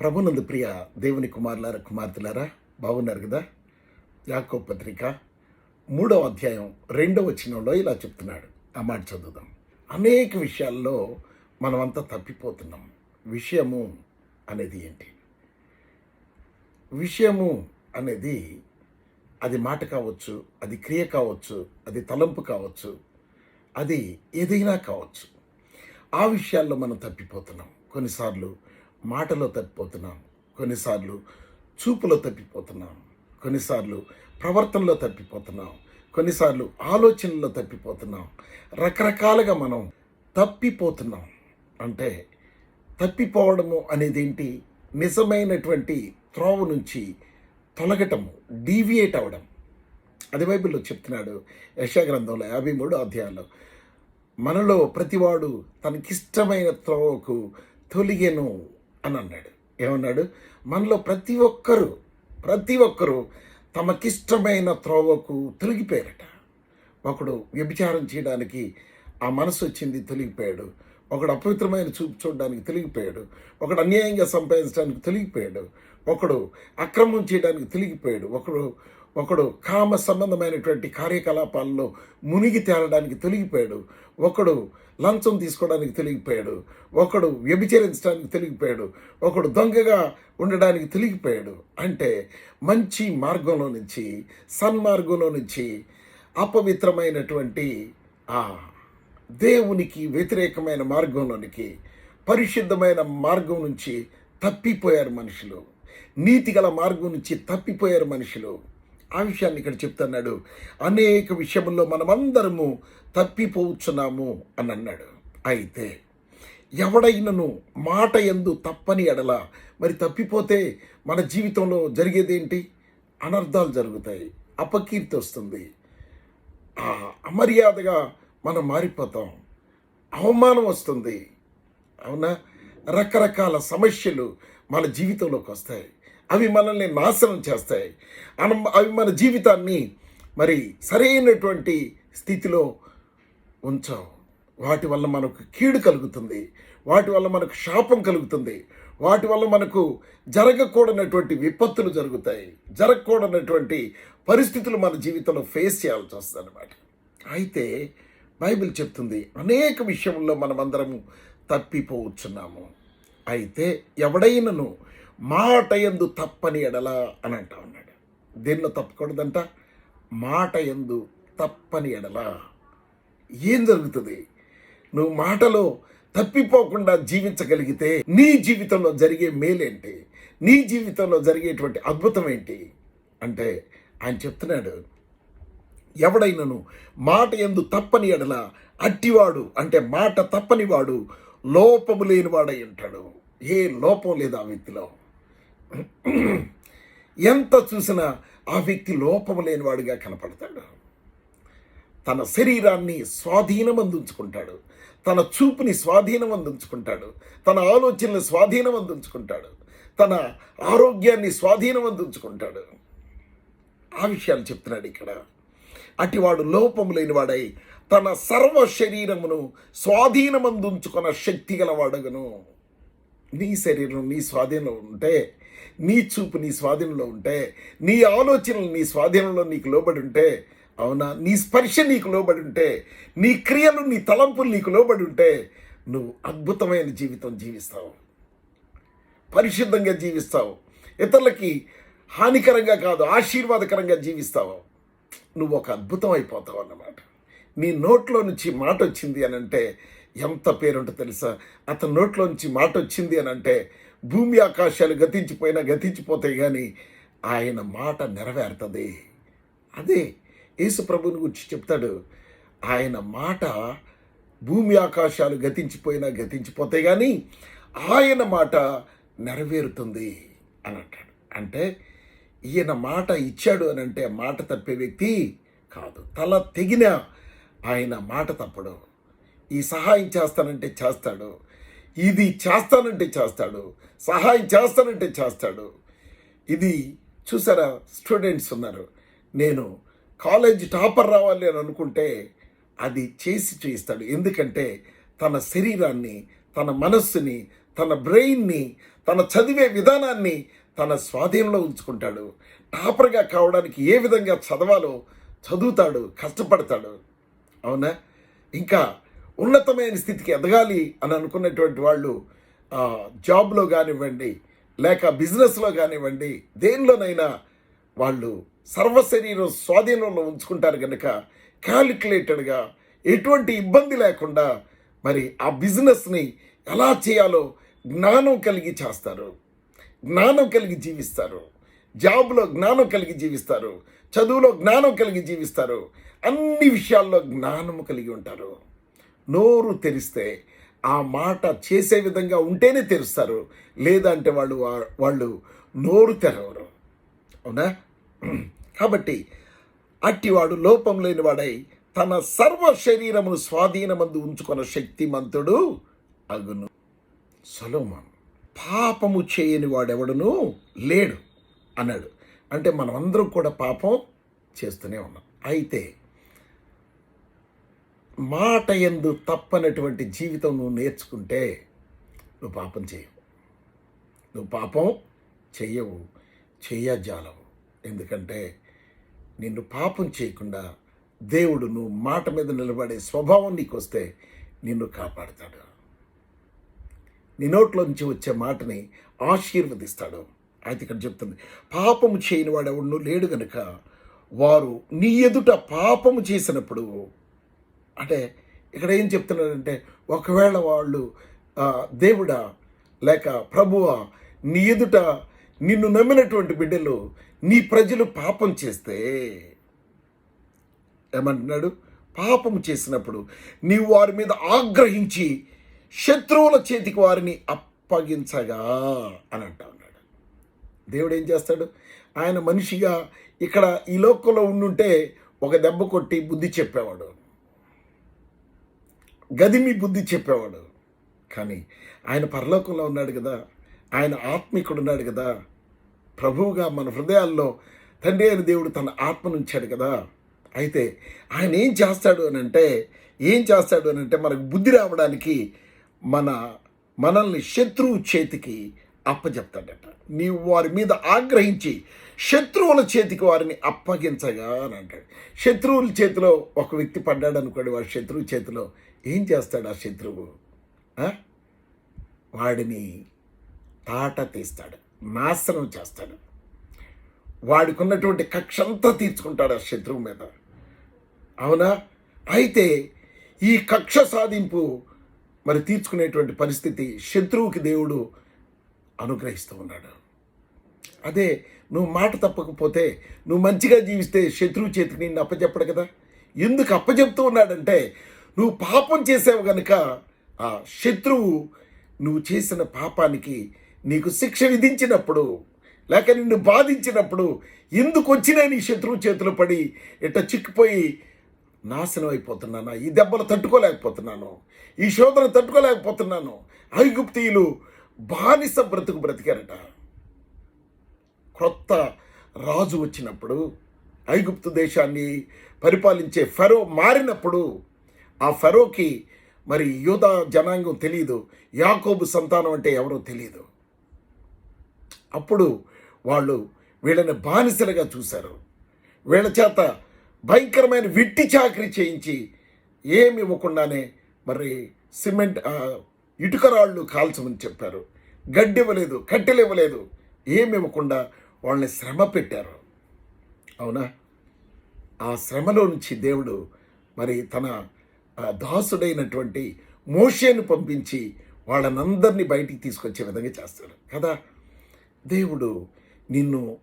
ప్రభునందు ప్రియ దేవుని కుమారులారా కుమార్తెలారా బాగున్నారు కదా? యాకో పత్రిక మూడవ అధ్యాయం రెండవ వచనంలో ఇలా చెప్తున్నాడు. ఆ మాట చదువుదాం. అనేక విషయాల్లో మనమంతా తప్పిపోతున్నాం. విషయము అనేది ఏంటి? విషయము అనేది అది మాట కావచ్చు అది క్రియ కావచ్చు అది తలంపు కావచ్చు అది ఏదైనా కావచ్చు. ఆ విషయాల్లో మనం తప్పిపోతున్నాం. కొన్నిసార్లు మాటలో తప్పిపోతున్నాం. కొన్నిసార్లు చూపులో తప్పిపోతున్నాం. కొన్నిసార్లు ప్రవర్తనలో తప్పిపోతున్నాం. కొన్నిసార్లు ఆలోచనలో తప్పిపోతున్నాం. రకరకాలుగా మనం తప్పిపోతున్నాం. అంటే తప్పిపోవడము అనేది ఏంటి నిజమైనటువంటి త్రోవ నుంచి తొలగటము డీవియేట్ అవ్వడం. అది బైబిల్లో చెప్తున్నాడు యశా గ్రంథంలో యాభై మూడు అధ్యాయంలో. మనలో ప్రతివాడు తనకిష్టమైన త్రోవకు తొలిగెను. అని అన్నాడు. ఏమన్నాడు? మనలో ప్రతి ఒక్కరూ ప్రతి ఒక్కరూ తమకిష్టమైన త్రోవకు తొలగిపోయారట. ఒకడు వ్యభిచారం చేయడానికి ఆ మనసు వచ్చింది తొలగిపోయాడు. ఒకడు అపవిత్రమైన చూపు చూడడానికి తొలగిపోయాడు. ఒకడు అన్యాయంగా సంపాదించడానికి తొలగిపోయాడు. ఒకడు అక్రమం చేయడానికి తొలగిపోయాడు. ఒకడు ఒకడు కామ సంబంధమైనటువంటి కార్యకలాపాల్లో మునిగి తేలడానికి తొలగిపోయాడు. ఒకడు లంచం తీసుకోవడానికి తొలగిపోయాడు. ఒకడు వ్యభిచరించడానికి తొలగిపోయాడు. ఒకడు దొంగగా ఉండడానికి తొలగిపోయాడు. అంటే మంచి మార్గంలో నుంచి సన్మార్గంలో నుంచి అపవిత్రమైనటువంటి ఆ దేవునికి వ్యతిరేకమైన మార్గంలోనికి పరిశుద్ధమైన మార్గం నుంచి తప్పిపోయారు మనుషులు. నీతిగల మార్గం నుంచి తప్పిపోయారు మనుషులు. ఆ విషయాన్ని ఇక్కడ చెప్తున్నాడు. అనేక విషయంలో మనమందరము తప్పిపోవచ్చున్నాము అని అన్నాడు. అయితే ఎవడైనను మాట ఎందు తప్పని ఎడల మరి తప్పిపోతే మన జీవితంలో జరిగేదేంటి అనర్థాలు జరుగుతాయి. అపకీర్తి వస్తుంది. ఆ అమర్యాదగా మనం మారిపోతాం. అవమానం వస్తుంది. అవునా? రకరకాల సమస్యలు మన జీవితంలోకి వస్తాయి. అవి మనల్ని నాశనం చేస్తాయి. అన అవి మన జీవితాన్ని మరి సరైనటువంటి స్థితిలో ఉంచాం వాటి వల్ల మనకు కీడు కలుగుతుంది. వాటి వల్ల మనకు శాపం కలుగుతుంది. వాటి వల్ల మనకు జరగకూడనటువంటి విపత్తులు జరుగుతాయి. జరగకూడనటువంటి పరిస్థితులు మన జీవితంలో ఫేస్ చేయాల్సి వస్తుంది అనమాట అయితే బైబిల్ చెప్తుంది అనేక విషయంలో మనమందరము తప్పిపోవచ్చున్నాము. అయితే ఎవడైనను మాట ఎందు తప్పని ఎడల అని అంటా ఉన్నాడు. దేనిలో తప్పకూడదంట? మాట ఎందు తప్పని ఎడల. ఏం జరుగుతుంది? నువ్వు మాటలో తప్పిపోకుండా జీవించగలిగితే నీ జీవితంలో జరిగే మేలేంటి? నీ జీవితంలో జరిగేటువంటి అద్భుతం ఏంటి? అంటే ఆయన చెప్తున్నాడు ఎవడైనను మాట ఎందు తప్పని ఎడల అట్టివాడు అంటే మాట తప్పనివాడు లోపము లేనివాడై ఉంటాడు. ఏ లోపం లేదు ఆ వ్యక్తిలో. ఎంత చూసినా ఆ వ్యక్తి లోపము లేనివాడుగా కనపడతాడు. తన శరీరాన్ని స్వాధీనం అందించుకుంటాడు తన చూపుని స్వాధీనం అందించుకుంటాడు తన ఆలోచనలు స్వాధీనం అందించుకుంటాడు తన ఆరోగ్యాన్ని స్వాధీనం అందించుకుంటాడు ఆ విషయాలు చెప్తున్నాడు ఇక్కడ. అటివాడు లోపము లేనివాడై తన సర్వ శరీరమును స్వాధీనమందుంచుకున్న శక్తి గలవాడగను. నీ శరీరం నీ స్వాధీనంలో ఉంటే నీ చూపు నీ స్వాధీనంలో ఉంటే నీ ఆలోచనలు నీ స్వాధీనంలో నీకు లోబడి ఉంటే అవునా? నీ స్పర్శ నీకు లోబడి ఉంటే నీ క్రియలు నీ తలంపులు నీకు లోబడి ఉంటే నువ్వు అద్భుతమైన జీవితం జీవిస్తావు. పరిశుద్ధంగా జీవిస్తావు. ఇతరులకి హానికరంగా కాదు ఆశీర్వాదకరంగా జీవిస్తావు. నువ్వు ఒక అద్భుతం అయిపోతావు అన్నమాట. నీ నోట్లో నుంచి మాట వచ్చింది అని అంటే ఎంత పేరుంటో తెలుసా? అతని నోట్లోంచి మాట వచ్చింది అని అంటే భూమి ఆకాశాలు గతించిపోయినా గతించిపోతాయి కానీ ఆయన మాట నెరవేరుతుంది. అదే యేసు ప్రభుని గురించి చెప్తాడు. ఆయన మాట భూమి ఆకాశాలు గతించిపోయినా గతించిపోతాయి కానీ ఆయన మాట నెరవేరుతుంది అని అంటాడు అంటే ఈయన మాట ఇచ్చాడు అని అంటే మాట తప్పే వ్యక్తి కాదు. తల తెగిన ఆయన మాట తప్పడు. ఈ సహాయం చేస్తానంటే చేస్తాడు. ఇది చేస్తానంటే చేస్తాడు. సహాయం చేస్తానంటే చేస్తాడు. ఇది చూసారా? స్టూడెంట్స్ ఉన్నారు. నేను కాలేజ్ టాపర్ రావాలి అని అనుకుంటే అది చేసి చేయిస్తాడు. ఎందుకంటే తన శరీరాన్ని తన మనస్సుని తన బ్రెయిన్ని తన చదివే విధానాన్ని తన స్వాధీనంలో ఉంచుకుంటాడు. టాపర్గా కావడానికి ఏ విధంగా చదవాలో చదువుతాడు కష్టపడతాడు. అవునా? ఇంకా ఉన్నతమైన స్థితికి ఎదగాలి అని అనుకున్నటువంటి వాళ్ళు జాబ్లో కానివ్వండి లేక బిజినెస్లో కానివ్వండి దేనిలోనైనా వాళ్ళు సర్వశరీరం స్వాధీనంలో ఉంచుకుంటారు కనుక క్యాలిక్యులేటెడ్గా ఎటువంటి ఇబ్బంది లేకుండా మరి ఆ బిజినెస్ని ఎలా చేయాలో జ్ఞానం కలిగి చేస్తారు. జ్ఞానం కలిగి జీవిస్తారు. జాబ్లో జ్ఞానం కలిగి జీవిస్తారు. చదువులో జ్ఞానం కలిగి జీవిస్తారు. అన్ని విషయాల్లో జ్ఞానము కలిగి ఉంటారు. నోరు తెరిస్తే ఆ మాట చేసే విధంగా ఉంటేనే తెరుస్తారు. లేదంటే వాళ్ళు వాళ్ళు నోరు తెరవరు. అవునా? కాబట్టి అట్టివాడు లోపం లేనివాడై తన సర్వ శరీరమును స్వాధీనమందు ఉంచుకున్న శక్తిమంతుడు అగును. సొలోమాన్ పాపము చేయని వాడెవడను లేడు అన్నాడు. అంటే మనమందరం కూడా పాపం చేస్తూనే ఉన్నాం. అయితే మాట ఎందు తప్పనటువంటి జీవితం నువ్వు నేర్చుకుంటే నువ్వు పాపం చేయవు. నువ్వు పాపం చెయ్యవు చేయజాలవు ఎందుకంటే నిన్ను పాపం చేయకుండా దేవుడు నువ్వు మాట మీద నిలబడే స్వభావం నీకు వస్తే నిన్ను కాపాడుతాడు. నీ నోట్లోంచి వచ్చే మాటని ఆశీర్వదిస్తాడు. అయితే ఇక్కడ చెప్తుంది పాపము చేయని వాడెవడు లేడు గనుక వారు నీ ఎదుట పాపము చేసినప్పుడు అంటే ఇక్కడ ఏం చెప్తున్నాడంటే ఒకవేళ వాళ్ళు దేవుడా లేక ప్రభువా నీ ఎదుట నిన్ను నమ్మినటువంటి బిడ్డలు నీ ప్రజలు పాపం చేస్తే ఏమంటున్నాడు? పాపం చేసినప్పుడు నీవు వారి మీద ఆగ్రహించి శత్రువుల చేతికి వారిని అప్పగించగా అని అంటా ఉన్నాడు. దేవుడు ఏం చేస్తాడు? ఆయన మనిషిగా ఇక్కడ ఈ లోకంలో ఉండుంటే ఒక దెబ్బ కొట్టి బుద్ధి చెప్పేవాడు. గదిమి బుద్ధి చెప్పేవాడు. కానీ ఆయన పరలోకంలో ఉన్నాడు కదా ఆయన ఆత్మికుడు ఉన్నాడు కదా ప్రభువుగా మన హృదయాల్లో తండ్రి అయిన దేవుడు తన ఆత్మను ఉంచాడు కదా. అయితే ఆయన ఏం చేస్తాడు అని అంటే ఏం చేస్తాడు అని అంటే మనకు బుద్ధి రావడానికి మన మనల్ని శత్రువు చేతికి అప్పచెప్తాడట నీవు వారి మీద ఆగ్రహించి శత్రువుల చేతికి వారిని అప్పగించగా అని అంటాడు. శత్రువుల చేతిలో ఒక వ్యక్తి పడ్డాడు అనుకోండి వారి శత్రువు చేతిలో ఏం చేస్తాడు ఆ శత్రువు? వాడిని తాట తీస్తాడు నాశనం చేస్తాడు. వాడికి ఉన్నటువంటి కక్షంతా తీర్చుకుంటాడు ఆ శత్రువు మీద. అవునా? అయితే ఈ కక్ష సాధింపు మరి తీర్చుకునేటువంటి పరిస్థితి శత్రువుకి దేవుడు అనుగ్రహిస్తూ ఉన్నాడు. అదే నువ్వు మాట తప్పకపోతే నువ్వు మంచిగా జీవిస్తే శత్రువు చేతికి నిన్ను అప్పచెప్పడు కదా? ఎందుకు అప్పచెప్తూ ఉన్నాడంటే నువ్వు పాపం చేసావు కనుక ఆ శత్రువు నువ్వు చేసిన పాపానికి నీకు శిక్ష విధించినప్పుడు లేక నిన్ను బాధించినప్పుడు ఎందుకు వచ్చినా నీ శత్రువు చేతులు పడి ఇట్ట చిక్కిపోయి నాశనం అయిపోతున్నాను ఈ దెబ్బలు తట్టుకోలేకపోతున్నాను. ఈ శోధన తట్టుకోలేకపోతున్నాను. ఐగుప్తీయులు బానిస బ్రతుకు బ్రతికారట. క్రొత్త రాజు వచ్చినప్పుడు ఐగుప్తు దేశాన్ని పరిపాలించే ఫెరో మారినప్పుడు ఆ ఫరోకి మరి యూదా జనాంగం తెలియదు యాకోబు సంతానం అంటే ఎవరో తెలియదు అప్పుడు వాళ్ళు వీళ్ళని బానిసలుగా చూశారు. వీళ్ళ చేత భయంకరమైన విట్టి చాకరీ చేయించి ఏమి ఇవ్వకుండానే మరి సిమెంట్ ఇటుకరాళ్ళు కాల్చమని చెప్పారు. గడ్డి ఇవ్వలేదు కట్టెలు ఇవ్వలేదు ఏమి ఇవ్వకుండా వాళ్ళని శ్రమ పెట్టారు. అవునా? ఆ శ్రమలో నుంచి దేవుడు మరి తన దాసుడైనటువంటి మోషేను పంపించి వాళ్ళనందరినీ బయటికి తీసుకొచ్చే విధంగా చేస్తాడు. కదా? దేవుడు నిన్ను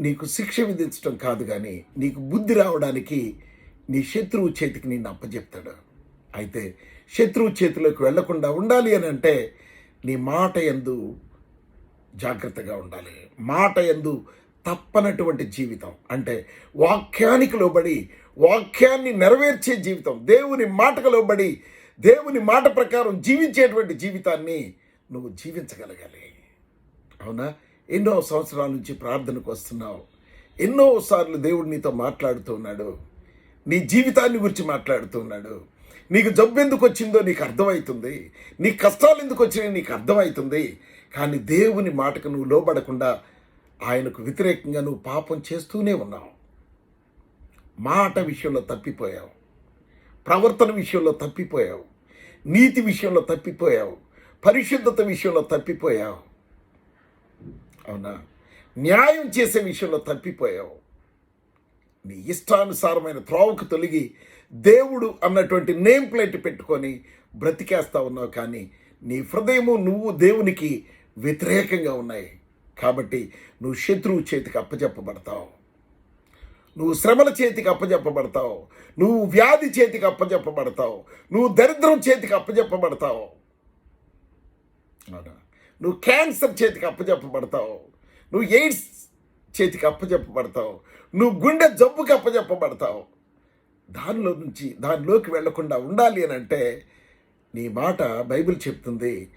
నీకు శిక్ష విధించడం కాదు కానీ నీకు బుద్ధి రావడానికి నీ శత్రువు చేతికి నిన్ను అప్పచెప్తాడు అయితే శత్రువు చేతిలోకి వెళ్ళకుండా ఉండాలి అని అంటే నీ మాట ఎందు జాగ్రత్తగా ఉండాలి. మాట ఎందు తప్పనటువంటి జీవితం అంటే వాక్యానికి లోబడి వాక్యాన్ని నెరవేర్చే జీవితం. దేవుని మాటకు లోబడి దేవుని మాట ప్రకారం జీవించేటువంటి జీవితాన్ని నువ్వు జీవించగలగాలి. అవునా? ఎన్నో సంవత్సరాల నుంచి ప్రార్థనకు వస్తున్నావు. ఎన్నో సార్లు దేవుడు నీతో మాట్లాడుతూ ఉన్నాడు. నీ జీవితాన్ని గురించి మాట్లాడుతూ ఉన్నాడు. నీకు జబ్బు ఎందుకు వచ్చిందో నీకు అర్థమవుతుంది. నీ కష్టాలు ఎందుకు వచ్చినాయో నీకు అర్థమవుతుంది. కానీ దేవుని మాటకు నువ్వు లోబడకుండా ఆయనకు వ్యతిరేకంగా నువ్వు పాపం చేస్తూనే ఉన్నావు. మాట విషయంలో తప్పిపోయావు. ప్రవర్తన విషయంలో తప్పిపోయావు. నీతి విషయంలో తప్పిపోయావు. పరిశుద్ధత విషయంలో తప్పిపోయావు. అవునా? న్యాయం చేసే విషయంలో తప్పిపోయావు. నీ ఇష్టానుసారమైన త్రోవకు తొలగి దేవుడు అన్నటువంటి నేమ్ ప్లేట్ పెట్టుకొని బ్రతికేస్తా ఉన్నావు కానీ నీ హృదయము నువ్వు దేవునికి వ్యతిరేకంగా ఉన్నాయి. కాబట్టి నువ్వు శత్రువు చేతికి అప్పచెప్పబడతావు నువ్వు శ్రమల చేతికి అప్పచెప్పబడతావు నువ్వు వ్యాధి చేతికి అప్పచెప్పబడతావు నువ్వు దరిద్రం చేతికి అప్పచెప్పబడతావు నువ్వు క్యాన్సర్ చేతికి అప్పచెప్పబడతావు నువ్వు ఎయిడ్స్ చేతికి అప్పచెప్పబడతావు నువ్వు గుండె జబ్బుకి అప్పచెప్పబడతావు దానిలో నుంచి దానిలోకి వెళ్ళకుండా ఉండాలి అని అంటే నీ మాట బైబిల్ చెప్తుంది.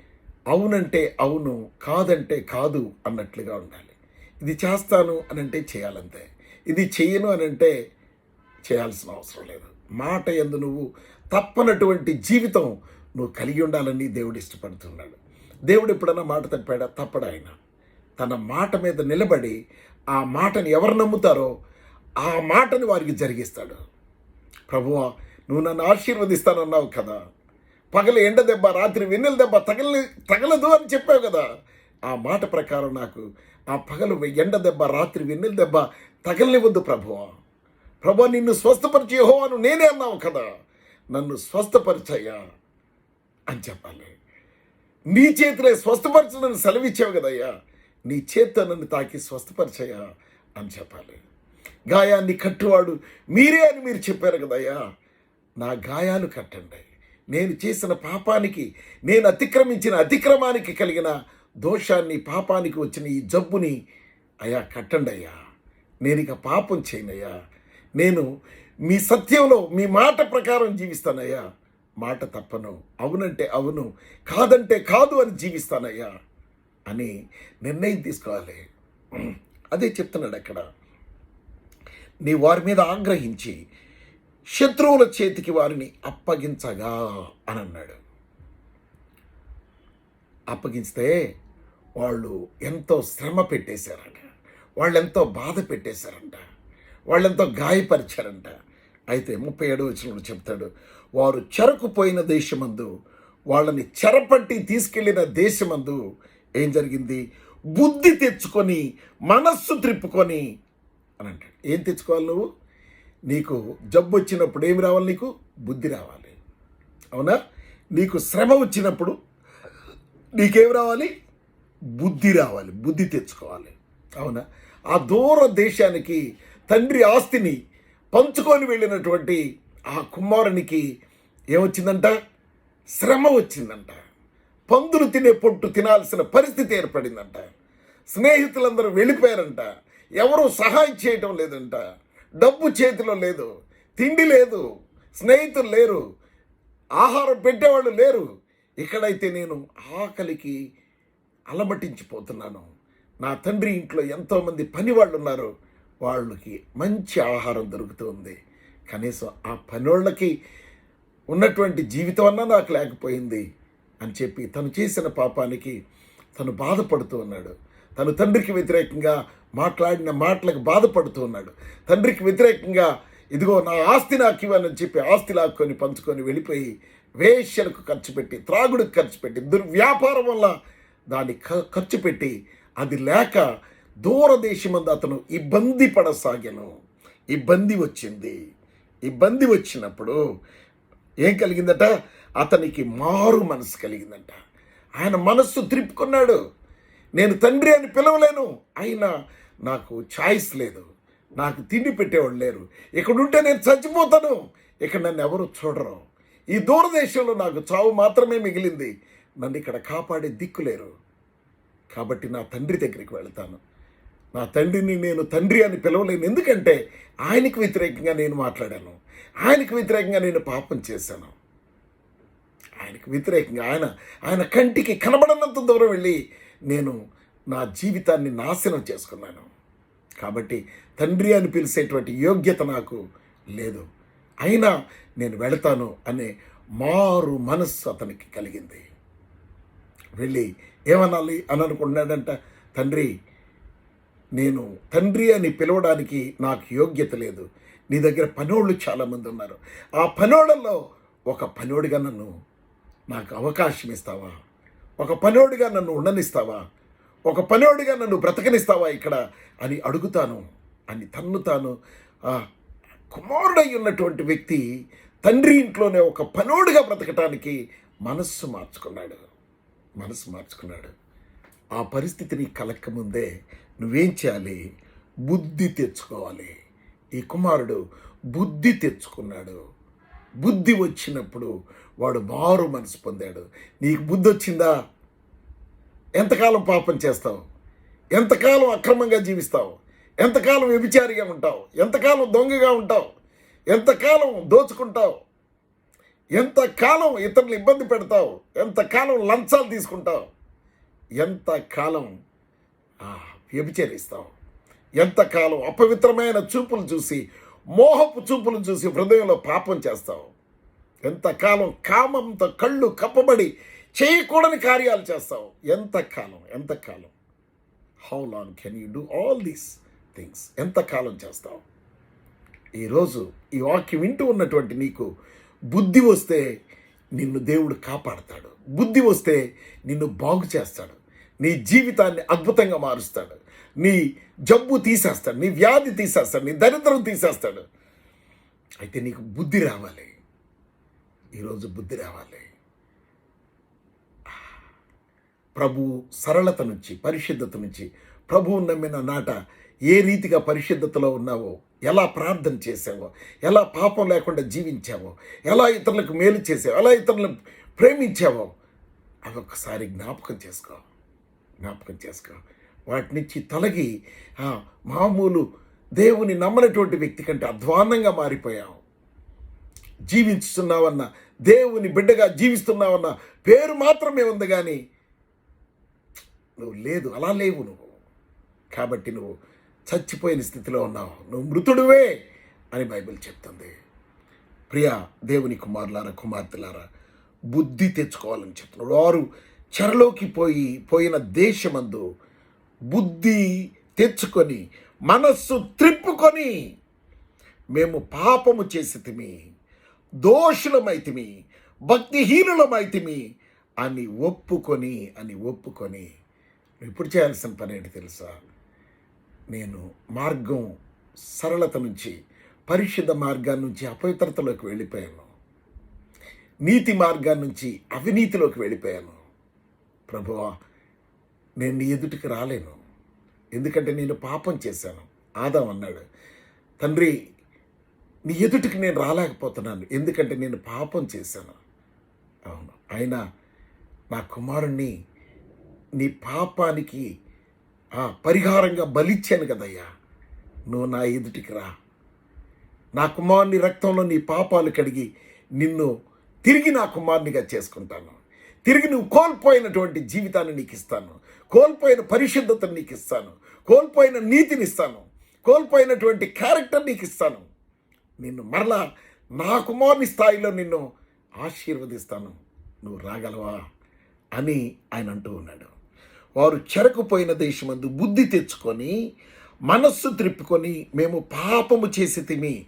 అవునంటే అవును కాదంటే కాదు అన్నట్లుగా ఉండాలి. ఇది చేస్తాను అని అంటే చేయాలంతే. ఇది చేయను అని అంటే చేయాల్సిన అవసరం లేదు. మాట ఎందు నువ్వు తప్పనటువంటి జీవితం నువ్వు కలిగి ఉండాలని దేవుడు ఇష్టపడుతున్నాడు. దేవుడు ఎప్పుడన్నా మాట తప్పాడా? తప్పడు ఆయన. తన మాట మీద నిలబడి ఆ మాటని ఎవరు నమ్ముతారో ఆ మాటని వారికి జరిగిస్తాడు. ప్రభువా నువ్వు నన్ను ఆశీర్వదిస్తానన్నావు కదా. పగలు ఎండ దెబ్బ రాత్రి వెన్నెల దెబ్బ తగలి తగలదు అని చెప్పావు కదా. ఆ మాట ప్రకారం నాకు ఆ పగలు ఎండ దెబ్బ రాత్రి వెన్నెల దెబ్బ తగలనివ్వద్దు ప్రభువ ప్రభు నిన్ను స్వస్థపరిచి యెహోవాను నేనే అన్నావు కదా. నన్ను స్వస్థపరిచయ్యా అని చెప్పాలి. నీ చేతిలో స్వస్థపరచనని సెలవిచ్చావు కదయ్యా. నీ చేత్తో నన్ను తాకి స్వస్థపరిచయ్యా అని చెప్పాలి. గాయాన్ని కట్టువాడు మీరే అని మీరు చెప్పారు కదయ్యా. నా గాయాలు కట్టండి. నేను చేసిన పాపానికి నేను అతిక్రమించిన అతిక్రమానికి కలిగిన దోషాన్ని పాపానికి వచ్చిన ఈ జబ్బుని అయ్యా కట్టండి అయ్యా. నేను ఇక పాపం చేయనయ్యా. నేను మీ సత్యంలో మీ మాట ప్రకారం జీవిస్తానయ్యా. మాట తప్పను. అవునంటే అవును. కాదంటే కాదు అని జీవిస్తానయ్యా. అని నిర్ణయం తీసుకోవాలి. అదే చెప్తున్నాడు అక్కడ. నీ వారి మీద ఆగ్రహించి శత్రువుల చేతికి వారిని అప్పగించగా అని అన్నాడు. అప్పగిస్తే వాళ్ళు ఎంతో శ్రమ పెట్టేశారట. వాళ్ళు ఎంతో బాధ పెట్టేశారంట. వాళ్ళెంతో గాయపరిచారంట. అయితే ముప్పై ఏడు వచ్చినప్పుడు చెప్తాడు వారు చెరకుపోయిన దేశమందు వాళ్ళని చెరపట్టి తీసుకెళ్ళిన దేశమందు ఏం జరిగింది? బుద్ధి తెచ్చుకొని మనస్సు త్రిప్పుకొని అని అంటాడు. ఏం తెచ్చుకోవాలి నువ్వు? నీకు జబ్బు వచ్చినప్పుడు ఏమి రావాలి నీకు? బుద్ధి రావాలి. అవునా? నీకు శ్రమ వచ్చినప్పుడు నీకేం రావాలి? బుద్ధి రావాలి. బుద్ధి తెచ్చుకోవాలి. అవునా? ఆ దూర దేశానికి తండ్రి ఆస్తిని పంచుకొని వెళ్ళినటువంటి ఆ కుమారునికి ఏమొచ్చిందంట? శ్రమ వచ్చిందంట. పందులు తినే పొట్టు తినాల్సిన పరిస్థితి ఏర్పడిందంట. స్నేహితులందరూ వెళ్ళిపోయారంట. ఎవరు సహాయం చేయటం లేదంట. డబ్బు చేతిలో లేదు. తిండి లేదు. స్నేహితులు లేరు. ఆహారం పెట్టేవాళ్ళు లేరు. ఇక్కడైతే నేను ఆకలికి అలమటించిపోతున్నాను. నా తండ్రి ఇంట్లో ఎంతోమంది పని వాళ్ళు ఉన్నారు వాళ్ళకి మంచి ఆహారం దొరుకుతుంది. కనీసం ఆ పనోళ్ళకి ఉన్నటువంటి జీవితం అన్నా నాకు లేకపోయింది అని చెప్పి తను చేసిన పాపానికి తను బాధపడుతూ ఉన్నాడు. తను తండ్రికి వ్యతిరేకంగా మాట్లాడిన మాటలకు బాధపడుతూ ఉన్నాడు. తండ్రికి వ్యతిరేకంగా ఇదిగో నా ఆస్తి నాకు ఇవ్వనని చెప్పి ఆస్తి లాక్కొని పంచుకొని వెళ్ళిపోయి వేష్యలకు ఖర్చు పెట్టి త్రాగుడికి ఖర్చు పెట్టి దుర్వ్యాపారం వల్ల దాన్ని ఖర్చు పెట్టి అది లేక దూరదేశమందు అతను ఇబ్బంది పడసాగాను. ఇబ్బంది వచ్చింది. ఇబ్బంది వచ్చినప్పుడు ఏం కలిగిందట? అతనికి మారు మనసు కలిగిందంట. ఆయన మనస్సు త్రిప్పుకున్నాడు. నేను తండ్రి అని పిలవలేను. అయినా నాకు ఛాయిస్ లేదు. నాకు తిండి పెట్టేవాళ్ళు లేరు. ఇక్కడ ఉంటే నేను చచ్చిపోతాను. ఇక్కడ నన్ను ఎవరు చూడరు. ఈ దూరదేశంలో నాకు చావు మాత్రమే మిగిలింది. నన్ను ఇక్కడ కాపాడే దిక్కు లేరు. కాబట్టి నా తండ్రి దగ్గరికి వెళ్తాను. నా తండ్రిని నేను తండ్రి అని పిలవలేను. ఎందుకంటే ఆయనకు వ్యతిరేకంగా నేను మాట్లాడాను. ఆయనకు వ్యతిరేకంగా నేను పాపం చేశాను. ఆయనకు వ్యతిరేకంగా ఆయన ఆయన కంటికి కనబడనంత దూరం వెళ్ళి నేను నా జీవితాన్ని నాశనం చేసుకున్నాను. కాబట్టి తండ్రి అని పిలిచేటువంటి యోగ్యత నాకు లేదు. అయినా నేను వెళతాను అనే మారు మనస్సు అతనికి కలిగింది. వెళ్ళి ఏమనాలి అని అనుకున్నాడంట తండ్రి నేను తండ్రి అని పిలవడానికి నాకు యోగ్యత లేదు. నీ దగ్గర పనోళ్ళు చాలామంది ఉన్నారు. ఆ పనోళ్ళల్లో ఒక పనోడిగా నన్ను నాకు అవకాశం ఇస్తావా? ఒక పనోడిగా నన్ను ఉండనిస్తావా? ఒక పనోడిగా నన్ను బ్రతకనిస్తావా ఇక్కడ? అని అడుగుతాను అని తన్ను తాను కుమారుడై ఉన్నటువంటి వ్యక్తి తండ్రి ఇంట్లోనే ఒక పనోడిగా బ్రతకటానికి మనస్సు మార్చుకున్నాడు. మనసు మార్చుకున్నాడు. ఆ పరిస్థితిని కలక్కముందే నువ్వేం చేయాలి? బుద్ధి తెచ్చుకోవాలి. ఈ కుమారుడు బుద్ధి తెచ్చుకున్నాడు. బుద్ధి వచ్చినప్పుడు వాడు మారు మనసు పొందాడు. నీకు బుద్ధి వచ్చిందా? ఎంతకాలం పాపం చేస్తావు? ఎంతకాలం అక్రమంగా జీవిస్తావు? ఎంతకాలం వ్యభిచారిగా ఉంటావు? ఎంతకాలం దొంగగా ఉంటావు? ఎంతకాలం దోచుకుంటావు? ఎంతకాలం ఇతరులు ఇబ్బంది పెడతావు? ఎంతకాలం లంచాలు తీసుకుంటావు? ఎంతకాలం వ్యభిచరిస్తావు? ఎంతకాలం అపవిత్రమైన చూపులు చూసి మోహపు చూపులు చూసి హృదయంలో పాపం చేస్తావు? ఎంతకాలం కామంతో కళ్ళు కప్పబడి చేయకూడని కార్యాలు చేస్తావు? ఎంతకాలం ఎంతకాలం? How long can you do all these things ఎంతకాలం చేస్తావు? ఈరోజు ఈ వాక్యం వింటూ ఉన్నటువంటి నీకు బుద్ధి వస్తే నిన్ను దేవుడు కాపాడతాడు. బుద్ధి వస్తే నిన్ను బాగు చేస్తాడు. నీ జీవితాన్ని అద్భుతంగా మారుస్తాడు. నీ జబ్బు తీసేస్తాడు. నీ వ్యాధి తీసేస్తాడు. నీ దరిద్రం తీసేస్తాడు. అయితే నీకు బుద్ధి రావాలి. ఈరోజు బుద్ధి రావాలి. ప్రభు సరళత నుంచి పరిశుద్ధత నుంచి ప్రభువు నమ్మిన నాట ఏ రీతిగా పరిశుద్ధతలో ఉన్నావో ఎలా ప్రార్థన చేసావో ఎలా పాపం లేకుండా జీవించావో ఎలా ఇతరులకు మేలు చేసావో ఎలా ఇతరులను ప్రేమించావో అవి ఒకసారి జ్ఞాపకం చేసుకో. జ్ఞాపకం చేసుకో. వాటి నుంచి తొలగి మామూలు దేవుని నమ్మనటువంటి వ్యక్తి కంటే అధ్వాన్నంగా మారిపోయావు. జీవిస్తున్నావన్న దేవుని బిడ్డగా జీవిస్తున్నావన్న పేరు మాత్రమే ఉంది కానీ నువ్వు లేదు అలా లేవు నువ్వు. కాబట్టి నువ్వు చచ్చిపోయిన స్థితిలో ఉన్నావు. నువ్వు మృతుడువే అని బైబిల్ చెప్తుంది. ప్రియ దేవుని కుమారులారా కుమార్తెలారా బుద్ధి తెచ్చుకోవాలని చెప్తున్నాడు. వారు చెరలోకి పోయి పోయిన దేశమందు బుద్ధి తెచ్చుకొని మనస్సు త్రిప్పుకొని మేము పాపము చేసితిమి దోషులమైతిమి భక్తిహీనులమైతిమి అని ఒప్పుకొని అని ఒప్పుకొని ఇప్పుడు చేయాల్సిన పని ఏంటి తెలుసా? నేను మార్గం సరళత నుంచి పరిశుద్ధ మార్గాన్ని నుంచి అపవిత్రతలోకి వెళ్ళిపోయాను. నీతి మార్గాన్ని నుంచి అవినీతిలోకి వెళ్ళిపోయాను. ప్రభువా నేను నీ ఎదుటికి రాలేను. ఎందుకంటే నేను పాపం చేశాను. ఆదాం అన్నాడు. తండ్రి నీ ఎదుటికి నేను రాలేకపోతున్నాను. ఎందుకంటే నేను పాపం చేశాను. అవును. అయినా నా కుమారుణ్ణి నీ పాపానికి పరిహారంగా బలిచ్చాను కదయ్యా. నువ్వు నా ఎదుటికి రా. నా కుమారుని రక్తంలో నీ పాపాలు కడిగి నిన్ను తిరిగి నా కుమారునిగా చేసుకుంటాను. తిరిగి నువ్వు కోల్పోయినటువంటి జీవితాన్ని నీకు ఇస్తాను కోల్పోయిన పరిశుద్ధతను నీకు ఇస్తాను కోల్పోయిన నీతిని ఇస్తాను. కోల్పోయినటువంటి క్యారెక్టర్ నీకు ఇస్తాను నిన్ను మరలా నా కుమారుని స్థాయిలో నిన్ను ఆశీర్వదిస్తాను. నువ్వు రాగలవా? అని ఆయన అంటూ ఉన్నాడు. వారు చెరకుపోయిన దేశమందు బుద్ధి తెచ్చుకొని మనస్సు త్రిప్పుకొని మేము పాపము చేసి తిమి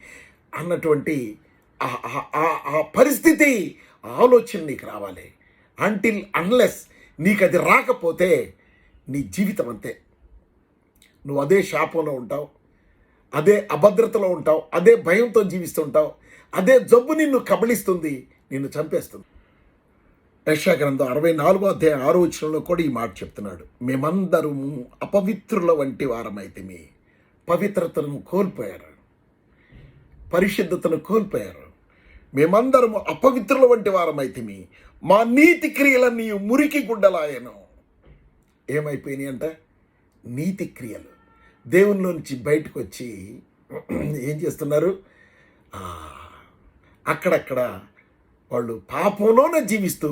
అన్నటువంటి ఆ- పరిస్థితి ఆలోచన నీకు రావాలి. అంటిల్ అన్లెస్ నీకు అది రాకపోతే నీ జీవితం అంతే. నువ్వు అదే శాపంలో ఉంటావు అదే అభద్రతలో ఉంటావు అదే భయంతో జీవిస్తుంటావు అదే జబ్బు నిన్ను కబళిస్తుంది నిన్ను చంపేస్తుంది. యశా గ్రంథం అరవై నాలుగో అధ్యాయం ఆరో వచనంలో కూడా ఈ మాట చెప్తున్నాడు. మేమందరము అపవిత్రుల వంటి వారమైతే మీ పవిత్రతను కోల్పోయారు. పరిశుద్ధతను కోల్పోయారు. మేమందరము అపవిత్రుల వంటి వారమైతే మీ మా నీతి క్రియలన్నీ మురికి గుడ్డలాయను. ఏమైపోయినాయి అంట? నీతి క్రియలు. దేవునిలో నుంచి బయటకు వచ్చి ఏం చేస్తున్నారు? అక్కడక్కడ వాళ్ళు పాపంలోనే జీవిస్తూ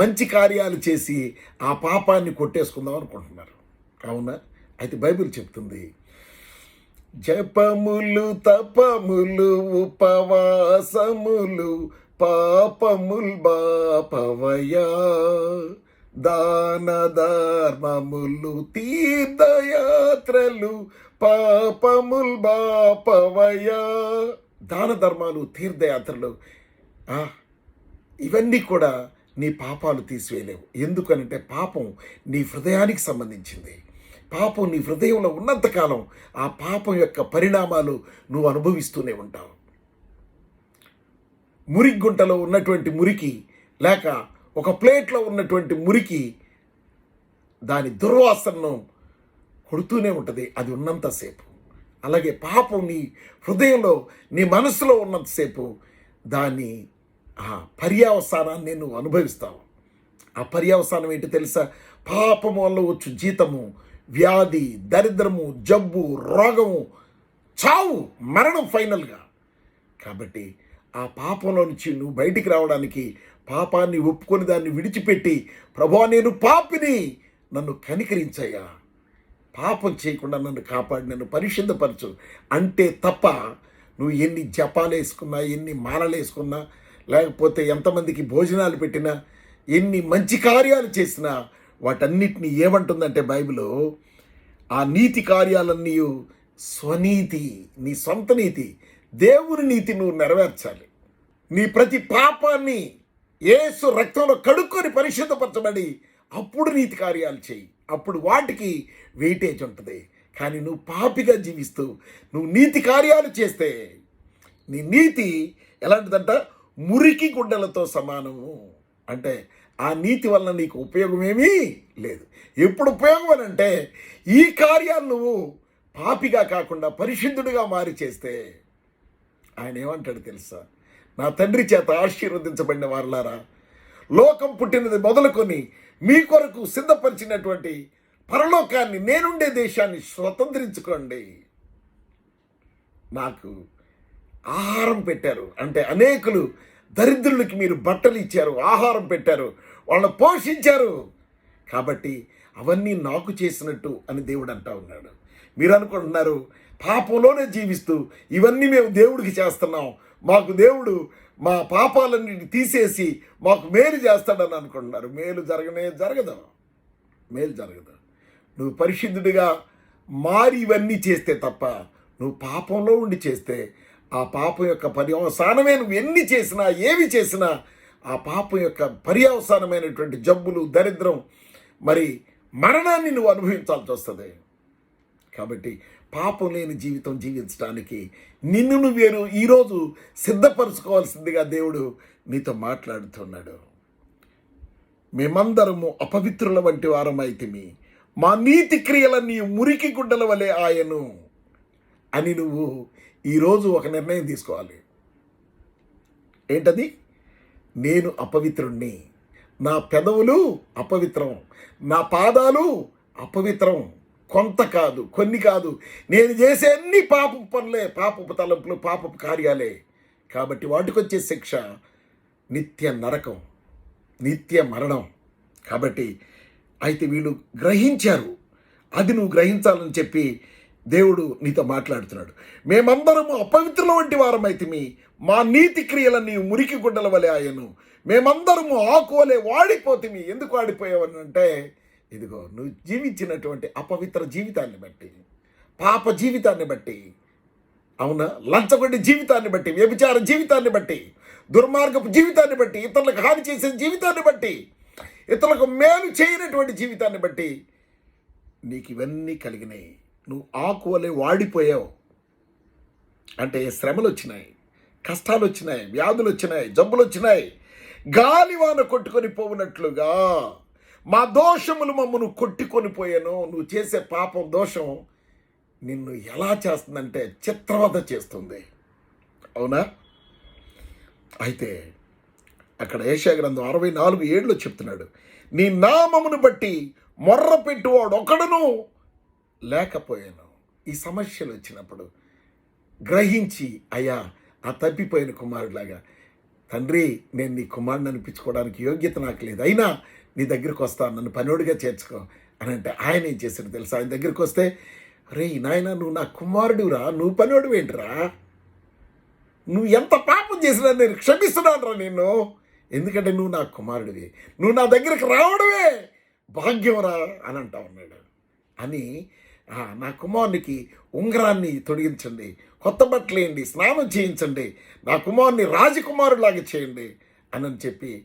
మంచి కార్యాలు చేసి ఆ పాపాన్ని కొట్టేసుకుందాం అనుకుంటున్నారు. అవునా అయితే బైబిల్ చెప్తుంది జపములు తపములు ఉపవాసములు పాపముల్ బాపవయా దాన ధర్మములు తీర్థయాత్రలు పాపముల్ బాపవయా దాన ధర్మాలు తీర్థయాత్రలు. ఇవన్నీ కూడా నీ పాపాలు తీసివేయలేవు. ఎందుకనంటే పాపం నీ హృదయానికి సంబంధించింది. పాపం నీ హృదయంలో ఉన్నంతకాలం ఆ పాపం యొక్క పరిణామాలు నువ్వు అనుభవిస్తూనే ఉంటావు. మురికి గుంటలో ఉన్నటువంటి మురికి లేక ఒక ప్లేట్లో ఉన్నటువంటి మురికి దాని దుర్వాసనను కొడుతూనే ఉంటుంది. అది ఉన్నంతసేపు అలాగే పాపం నీ హృదయంలో నీ మనసులో ఉన్నంతసేపు దాన్ని పర్యావసానాన్ని నువ్వు అనుభవిస్తావు ఆ పర్యావసానం ఏంటి తెలుసా? పాపం వల్ల వచ్చు జీతము వ్యాధి దరిద్రము జబ్బు రోగము చావు మరణం ఫైనల్గా. కాబట్టి ఆ పాపంలో నుంచి నువ్వు బయటికి రావడానికి పాపాన్ని ఒప్పుకొని దాన్ని విడిచిపెట్టి ప్రభా నేను పాపిని నన్ను కనికరించయ్యా. పాపం చేయకుండా నన్ను కాపాడి నన్ను పరిశుద్ధపరచు. అంటే తప్ప నువ్వు ఎన్ని జపాలు వేసుకున్నా ఎన్ని మాలలు వేసుకున్నా లేకపోతే ఎంతమందికి భోజనాలు పెట్టినా ఎన్ని మంచి కార్యాలు చేసినా వాటన్నిటిని ఏమంటుందంటే బైబిల్ ఆ నీతి కార్యాలన్నీ స్వనీతి నీ సొంత నీతి దేవుని నీతి నువ్వు నెరవేర్చాలి. నీ ప్రతి పాపాన్ని ఏసు రక్తంలో కడుక్కొని పరిశుద్ధపరచబడి అప్పుడు నీతి కార్యాలు చేయి. అప్పుడు వాటికి వెయిటేజ్ ఉంటుంది. కానీ నువ్వు పాపిగా జీవిస్తూ నువ్వు నీతి కార్యాలు చేస్తే నీ నీతి ఎలాంటిదంట? మురికి గుడ్డలతో సమానము అంటే ఆ నీతి వలన నీకు ఉపయోగమేమీ లేదు. ఎప్పుడు ఉపయోగం అని అంటే ఈ కార్యాలు నువ్వు పాపిగా కాకుండా పరిశుద్ధుడిగా మారి చేస్తే ఆయన ఏమంటాడు తెలుసా? నా తండ్రి చేత ఆశీర్వదించబడిన వారులారా లోకం పుట్టినది మొదలుకొని మీ కొరకు సిద్ధపరిచినటువంటి పరలోకాన్ని నేనుండే దేశాన్ని స్వతంత్రించుకోండి. నాకు ఆహారం పెట్టారు. అంటే అనేకులు దరిద్రులకి మీరు బట్టలు ఇచ్చారు ఆహారం పెట్టారు వాళ్ళని పోషించారు. కాబట్టి అవన్నీ నాకు చేసినట్టు అని దేవుడు అంటా ఉన్నాడు. మీరు అనుకుంటున్నారు పాపంలోనే జీవిస్తూ ఇవన్నీ మేము దేవుడికి చేస్తున్నాం. మాకు దేవుడు మా పాపాలన్నిటిని తీసేసి మాకు మేలు చేస్తాడని అనుకుంటున్నారు. మేలు జరగనే జరగదు. మేలు జరగదు. నువ్వు పరిశుద్ధుడిగా మారి ఇవన్నీ చేస్తే తప్ప నువ్వు పాపంలో ఉండి చేస్తే ఆ పాపం యొక్క పర్యవసానమే నువ్వు ఎన్ని చేసినా ఏమి చేసినా ఆ పాపం యొక్క పర్యవసానమైనటువంటి జబ్బులు దరిద్రం మరి మరణాన్ని నువ్వు అనుభవించాల్సి వస్తుంది. కాబట్టి పాపం లేని జీవితం జీవించడానికి నిన్ను నువ్వేను ఈరోజు సిద్ధపరచుకోవాల్సిందిగా దేవుడు నీతో మాట్లాడుతున్నాడు. మేమందరము అపవిత్రుల వంటి వారమైతిమి. మా నీతి క్రియలన్నీ మురికి గుడ్డల వలె ఆయను అని నువ్వు ఈరోజు ఒక నిర్ణయం తీసుకోవాలి. ఏంటది? నేను అపవిత్రుణ్ణి. నా పెదవులు అపవిత్రం. నా పాదాలు అపవిత్రం. కొంత కాదు కొన్ని కాదు. నేను చేసే అన్ని పాపపు పనులే పాపపు తలంపులు పాపపు కార్యాలే. కాబట్టి వాటికొచ్చే శిక్ష నిత్య నరకం నిత్య మరణం. కాబట్టి అయితే వీళ్ళు గ్రహించారు. అది నువ్వు గ్రహించాలని చెప్పి దేవుడు నీతో మాట్లాడుతున్నాడు. మేమందరము అపవిత్రుల వంటి వారమైతిమి. మా నీతి క్రియలన్నీ మురికి గుడ్డల వలె ఆయను. మేమందరము ఆకువలే వాడిపోతిమి. ఎందుకు వాడిపోయావనంటే ఇదిగో నువ్వు జీవించినటువంటి అపవిత్ర జీవితాన్ని బట్టి పాప జీవితాన్ని బట్టి అవునా? లంచగొండి జీవితాన్ని బట్టి వ్యభిచార జీవితాన్ని బట్టి దుర్మార్గపు జీవితాన్ని బట్టి ఇతరులకు హాని చేసే జీవితాన్ని బట్టి ఇతరులకు మేలు చేయనటువంటి జీవితాన్ని బట్టి నీకు ఇవన్నీ కలిగినాయి. నువ్వు ఆకువలే వాడిపోయావు. అంటే శ్రమలు వచ్చినాయి కష్టాలు వచ్చినాయి వ్యాధులు వచ్చినాయి జబ్బులు వచ్చినాయి గాలివాన కొట్టుకొని పోవునట్లుగా మా దోషములు మమ్మను కొట్టుకొని పోయాను. నువ్వు చేసే పాపం దోషం నిన్ను ఎలా చేస్తుందంటే చిత్రవద చేస్తుంది. అవునా? అయితే అక్కడ ఏషియా గ్రంథం అరవై నాలుగు ఏళ్ళు చెప్తున్నాడు నీ నామమును బట్టి మొర్ర పెట్టువాడు ఒకడును లేకపోయాను. ఈ సమస్యలు వచ్చినప్పుడు గ్రహించి అయ్యా ఆ తప్పిపోయిన కుమారుడిలాగా. తండ్రి నేను నీ కుమారుని అనిపించుకోవడానికి యోగ్యత నాకు లేదు. అయినా నీ దగ్గరికి వస్తాను. నన్ను పనివాడిగా చేర్చుకో. అని అంటే ఆయన ఏం చేశాడు తెలుసా? ఆయన దగ్గరికి వస్తే రే నాయన నువ్వు నా కుమారుడురా నువ్వు పనివాడు ఏంటిరా? నువ్వు ఎంత పాపం చేసినా నేను క్షమిస్తున్నాను రా నేను ఎందుకంటే నువ్వు నా కుమారుడివి. నువ్వు నా దగ్గరికి రావడమే భాగ్యంరా అని అంటా ఉన్నాడు. అని నా కుమారునికి ఉంగరాన్ని తొడిగించండి కొత్త బట్టలు వేయండి స్నానం చేయించండి నా కుమారుని రాజకుమారులాగా చేయండి అని అని చెప్పి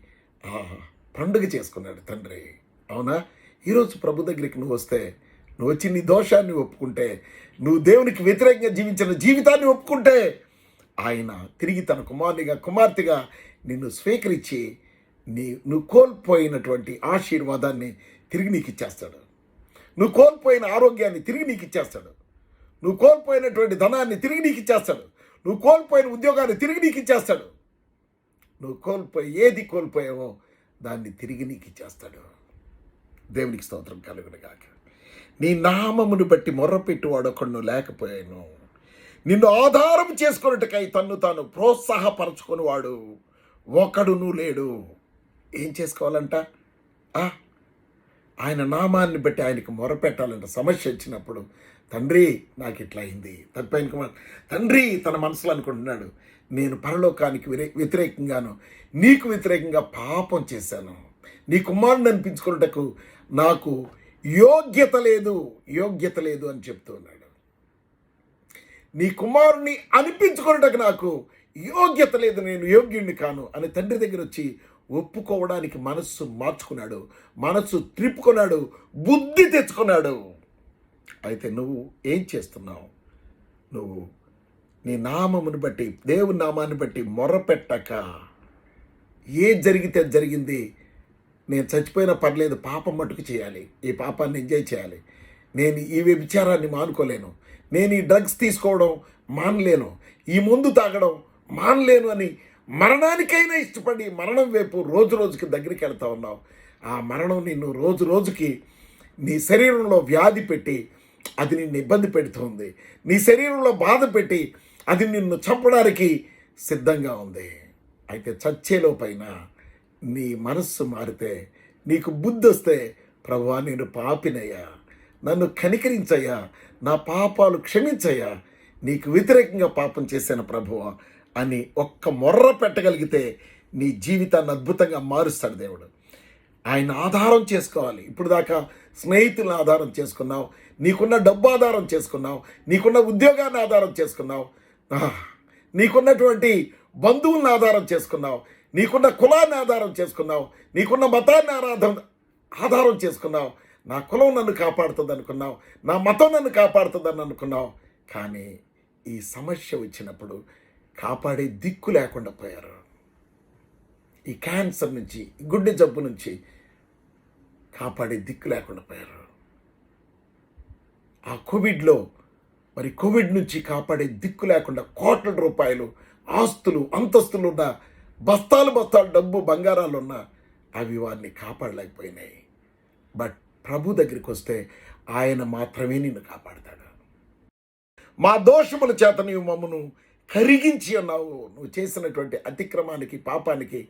పండుగ చేసుకున్నాడు తండ్రి. అవునా? ఈరోజు ప్రభు దగ్గరికి నువ్వు వస్తే నువ్వు వచ్చి నీ దోషాన్ని ఒప్పుకుంటే నువ్వు దేవునికి వ్యతిరేకంగా జీవించిన జీవితాన్ని ఒప్పుకుంటే ఆయన తిరిగి తన కుమారునిగా కుమార్తెగా నిన్ను స్వీకరించి నీ నువ్వు కోల్పోయినటువంటి ఆశీర్వాదాన్ని తిరిగి నీకు ఇచ్చేస్తాడు. నువ్వు కోల్పోయిన ఆరోగ్యాన్ని తిరిగి నీకు ఇచ్చేస్తాడు. నువ్వు కోల్పోయినటువంటి ధనాన్ని తిరిగి నీకు ఇచ్చేస్తాడు. నువ్వు కోల్పోయిన ఉద్యోగాన్ని తిరిగి నీకు ఇచ్చేస్తాడు. నువ్వు కోల్పోయి ఏది కోల్పోయావో దాన్ని తిరిగి నీకు ఇచ్చేస్తాడు. దేవునికి స్తోత్రం కలుగును గాక నీ నామమును బట్టి మొర్రపెట్టువాడు ఒకడు లేకపోయాను. నిన్ను ఆధారం చేసుకున్నట్టుకై తన్ను తాను ప్రోత్సాహపరచుకునేవాడు ఒకడును లేడు. ఏం చేసుకోవాలంట? ఆ? ఆయన నామాన్ని బట్టి ఆయనకు మొరపెట్టాలన్న సమస్య వచ్చినప్పుడు తండ్రి నాకు ఇట్లా అయింది. తప్పైన కుమార్ తండ్రి తన మనసులో అనుకుంటున్నాడు నేను పరలోకానికి వ్యతిరే- వ్యతిరేకంగాను నీకు వ్యతిరేకంగా పాపం చేశాను. నీ కుమారుడు అనిపించుకున్నటకు నాకు యోగ్యత లేదు యోగ్యత లేదు అని చెప్తున్నాడు నీ కుమారుని అనిపించుకున్నటకు నాకు యోగ్యత లేదు నేను యోగ్యుణ్ణి కాను అని తండ్రి దగ్గర వచ్చి ఒప్పుకోవడానికి మనస్సు మార్చుకున్నాడు మనస్సు త్రిప్పుకున్నాడు బుద్ధి తెచ్చుకున్నాడు. అయితే నువ్వు ఏం చేస్తున్నావు? నువ్వు నీ నామమును బట్టి దేవుని నామాన్ని బట్టి మొరపెట్టక ఏ జరిగితే అది జరిగింది? నేను చచ్చిపోయినా పర్లేదు పాపం మటుకు చేయాలి. ఈ పాపాన్ని ఎంజాయ్ చేయాలి. నేను ఈ వ్యభిచారాన్ని మానుకోలేను. నేను ఈ డ్రగ్స్ తీసుకోవడం మానలేను. ఈ ముందు తాగడం మానలేను అని మరణానికైనా ఇష్టపడి మరణం వైపు రోజు రోజుకి దగ్గరికి వెళ్తా ఉన్నావు. ఆ మరణం నిన్ను రోజు రోజుకి నీ శరీరంలో వ్యాధి పెట్టి అది నిన్ను ఇబ్బంది పెడుతుంది. నీ శరీరంలో బాధ పెట్టి అది నిన్ను చంపడానికి సిద్ధంగా ఉంది. అయితే చచ్చేలోపైన నీ మనస్సు మారితే నీకు బుద్ధి వస్తే ప్రభువా నేను పాపినయ్యా. నన్ను కనికరించయ్యా. నా పాపాలు క్షమించయ్యా. నీకు వ్యతిరేకంగా పాపం చేశాను ప్రభువా. అని ఒక్క మొర్ర పెట్టగలిగితే నీ జీవితాన్ని అద్భుతంగా మారుస్తాడు దేవుడు. ఆయన ఆధారం చేసుకోవాలి. ఇప్పుడు దాకా స్నేహితులను ఆధారం చేసుకున్నావు నీకున్న డబ్బు ఆధారం చేసుకున్నావు నీకున్న ఉద్యోగాన్ని ఆధారం చేసుకున్నావు నీకున్నటువంటి బంధువులను ఆధారం చేసుకున్నావు నీకున్న కులాన్ని ఆధారం చేసుకున్నావు నీకున్న మతాన్ని ఆరాధన ఆధారం చేసుకున్నావు. నా కులం నన్ను కాపాడుతుంది అనుకున్నావు నా మతం నన్ను కాపాడుతుందని అనుకున్నావు. కానీ ఈ సమస్య వచ్చినప్పుడు కాపాడే దిక్కు లేకుండా పోయారు. ఈ క్యాన్సర్ నుంచి గుడ్డె గుండె జబ్బు నుంచి కాపాడే దిక్కు లేకుండా పోయారు. ఆ కోవిడ్లో మరి కోవిడ్ నుంచి కాపాడే దిక్కు లేకుండా కోట్ల రూపాయలు ఆస్తులు అంతస్తులు ఉన్న బస్తాలు బస్తాలు డబ్బు బంగారాలు ఉన్న అవి వారిని కాపాడలేకపోయినాయి. బట్ ప్రభు దగ్గరికి వస్తే ఆయన మాత్రమే నిన్ను కాపాడతాడు. మా దోషముల చేత నీవు మమ్మను కరిగించి అన్నావు. నువ్వు చేసినటువంటి అతిక్రమానికి పాపానికి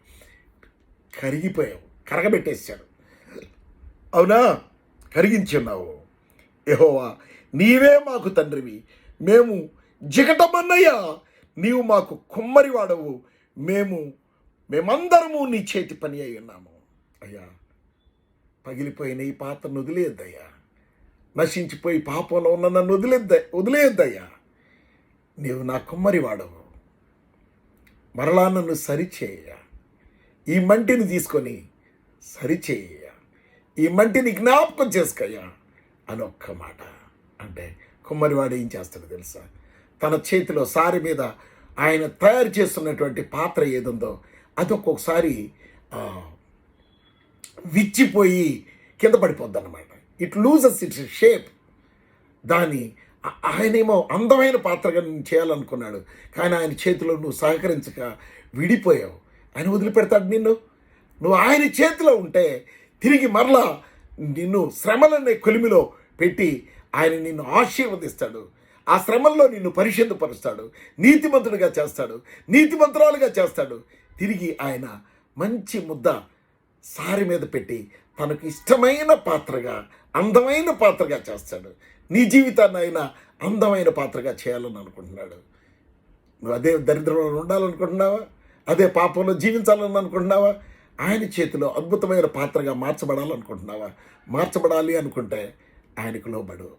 కరిగిపోయావు. కరగబెట్టేశాడు. అవునా? కరిగించి ఉన్నావు యెహోవా నీవే మాకు తండ్రివి. మేము జిగటమన్నయ్యా. నీవు మాకు కుమ్మరి వాడవు మేము మేమందరము నీ చేతి పని అయి ఉన్నాము. అయ్యా పగిలిపోయిన ఈ పాత్రను వదిలేద్దయ్యా నశించిపోయి పాపంలో ఉన్న నన్ను వదిలేద్ద వదిలేద్దయ్యా నీవు నా కుమ్మరివాడవు మరలా నన్ను సరిచేయ. ఈ మంటిని తీసుకొని సరిచేయ. ఈ మంటిని జ్ఞాపకం చేసుకయ్యా అని ఒక్క మాట అంటే కుమ్మరివాడు ఏం చేస్తాడు తెలుసా? తన చేతిలో సారి మీద ఆయన తయారు చేస్తున్నటువంటి పాత్ర ఏదుందో అది ఒక్కొక్కసారి విచ్చిపోయి కింద పడిపోద్ది అనమాట ఇట్ లూజెస్ ఇట్స్ షేప్ దాని ఆయనేమో అందమైన పాత్రగా నేను చేయాలనుకున్నాడు. కానీ ఆయన చేతిలో నువ్వు సహకరించక విడిపోయావు. ఆయన వదిలిపెడతాడు నిన్ను. నువ్వు ఆయన చేతిలో ఉంటే తిరిగి మరలా నిన్ను శ్రమలనే కొలిమిలో పెట్టి ఆయన నిన్ను ఆశీర్వదిస్తాడు. ఆ శ్రమల్లో నిన్ను పరిశుద్ధపరుస్తాడు. నీతిమంతుడిగా చేస్తాడు. నీతిమంతురాలుగా చేస్తాడు. తిరిగి ఆయన మంచి ముద్ద సారి మీద పెట్టి తనకు ఇష్టమైన పాత్రగా అందమైన పాత్రగా చేస్తాడు. నీ జీవితాన్ని ఆయన అందమైన పాత్రగా చేయాలని అనుకుంటున్నాడు. నువ్వు అదే దరిద్రంలో ఉండాలనుకుంటున్నావా? అదే పాపంలో జీవించాలని అనుకుంటున్నావా? ఆయన చేతిలో అద్భుతమైన పాత్రగా మార్చబడాలనుకుంటున్నావా? మార్చబడాలి అనుకుంటే ఆయనకు లోబడు.